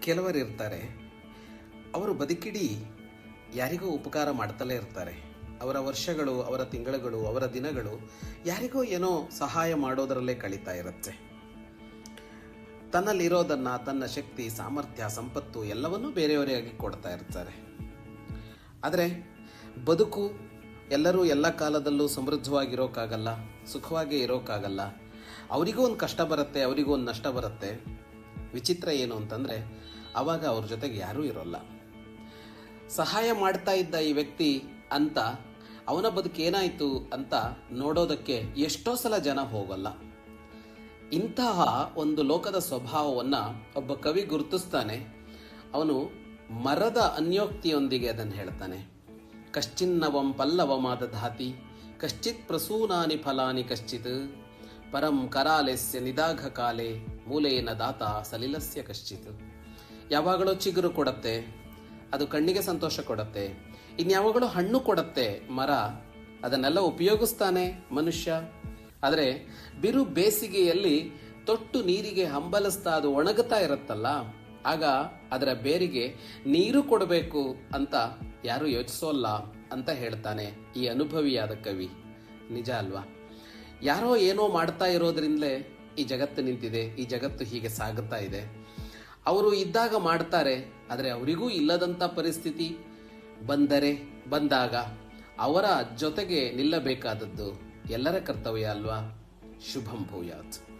ಕೆಲವರು ಇರ್ತಾರೆ, ಅವರು ಬದುಕಿಡೀ ಯಾರಿಗೋ ಉಪಕಾರ ಮಾಡ್ತಲೇ ಇರ್ತಾರೆ. ಅವರ ವರ್ಷಗಳು, ಅವರ ತಿಂಗಳುಗಳು, ಅವರ ದಿನಗಳು ಯಾರಿಗೋ ಏನೋ ಸಹಾಯ ಮಾಡೋದರಲ್ಲೇ ಕಳೀತಾ ಇರುತ್ತೆ. ತನ್ನಲ್ಲಿರೋದನ್ನು, ತನ್ನ ಶಕ್ತಿ, ಸಾಮರ್ಥ್ಯ, ಸಂಪತ್ತು ಎಲ್ಲವನ್ನೂ ಬೇರೆಯವರಿಗೆ ಕೊಡ್ತಾ ಇರ್ತಾರೆ. ಆದರೆ ಬದುಕು ಎಲ್ಲರೂ ಎಲ್ಲ ಕಾಲದಲ್ಲೂ ಸಮೃದ್ಧವಾಗಿರೋಕ್ಕಾಗಲ್ಲ ಸುಖವಾಗಿ ಇರೋಕ್ಕಾಗಲ್ಲ ಅವರಿಗೂ ಒಂದು ಕಷ್ಟ ಬರುತ್ತೆ, ಅವರಿಗೂ ಒಂದು ನಷ್ಟ ಬರುತ್ತೆ. ವಿಚಿತ್ರ ಏನು ಅಂತಂದರೆ ಆವಾಗ ಅವ್ರ ಜೊತೆಗೆ ಯಾರೂ ಇರೋಲ್ಲ. ಸಹಾಯ ಮಾಡ್ತಾ ಇದ್ದ ಈ ವ್ಯಕ್ತಿ ಅಂತ, ಅವನ ಬದುಕೇನಾಯಿತು ಅಂತ ನೋಡೋದಕ್ಕೆ ಎಷ್ಟೋ ಸಲ ಜನ ಹೋಗಲ್ಲ. ಇಂತಹ ಒಂದು ಲೋಕದ ಸ್ವಭಾವವನ್ನು ಒಬ್ಬ ಕವಿ ಗುರುತಿಸ್ತಾನೆ. ಅವನು ಮರದ ಅನ್ಯೋಕ್ತಿಯೊಂದಿಗೆ ಅದನ್ನು ಹೇಳ್ತಾನೆ. ಕಶ್ಚಿನ್ನವಂ ಪಲ್ಲವಮಾದ ಧಾತಿ ಕಶ್ಚಿತ್ ಪ್ರಸೂನಾನಿ ಫಲಾನಿ ಕಶ್ಚಿತ್ ಪರಂ ಕರಾಲೆಸ್ಯ ನಿದಾಘ ಕಾಲೆ ಮೂಲೆಯನ್ನ ದಾತ ಸಲಿಲಸ್ಯ ಕಶ್ಚಿತ್ ಯಾವಾಗಲೂ ಚಿಗುರು ಕೊಡತ್ತೆ, ಅದು ಕಣ್ಣಿಗೆ ಸಂತೋಷ ಕೊಡತ್ತೆ. ಇನ್ಯಾವಾಗಲೂ ಹಣ್ಣು ಕೊಡತ್ತೆ, ಮರ, ಅದನ್ನೆಲ್ಲ ಉಪಯೋಗಿಸ್ತಾನೆ ಮನುಷ್ಯ. ಆದರೆ ಬಿರು ಬೇಸಿಗೆಯಲ್ಲಿ ತೊಟ್ಟು ನೀರಿಗೆ ಹಂಬಲಿಸ್ತಾ ಅದು ಒಣಗುತ್ತಾ ಇರುತ್ತಲ್ಲ, ಆಗ ಅದರ ಬೇರಿಗೆ ನೀರು ಕೊಡಬೇಕು ಅಂತ ಯಾರು ಯೋಚಿಸೋಲ್ಲ ಅಂತ ಹೇಳ್ತಾನೆ ಈ ಅನುಭವಿಯಾದ ಕವಿ. ನಿಜ ಅಲ್ವಾ? ಯಾರೋ ಏನೋ ಮಾಡ್ತಾ ಇರೋದ್ರಿಂದಲೇ ಈ ಜಗತ್ತು ನಿಂತಿದೆ, ಈ ಜಗತ್ತು ಹೀಗೆ ಸಾಗುತ್ತಾ ಇದೆ. ಅವರು ಇದ್ದಾಗ ಮಾಡ್ತಾರೆ, ಆದರೆ ಅವರಿಗೂ ಇಲ್ಲದಂಥ ಪರಿಸ್ಥಿತಿ. ಬಂದರೆ, ಬಂದಾಗ ಅವರ ಜೊತೆಗೆ ನಿಲ್ಲಬೇಕಾದದ್ದು ಎಲ್ಲರ ಕರ್ತವ್ಯ ಅಲ್ವಾ? ಶುಭಂ ಭೂಯಾತ್.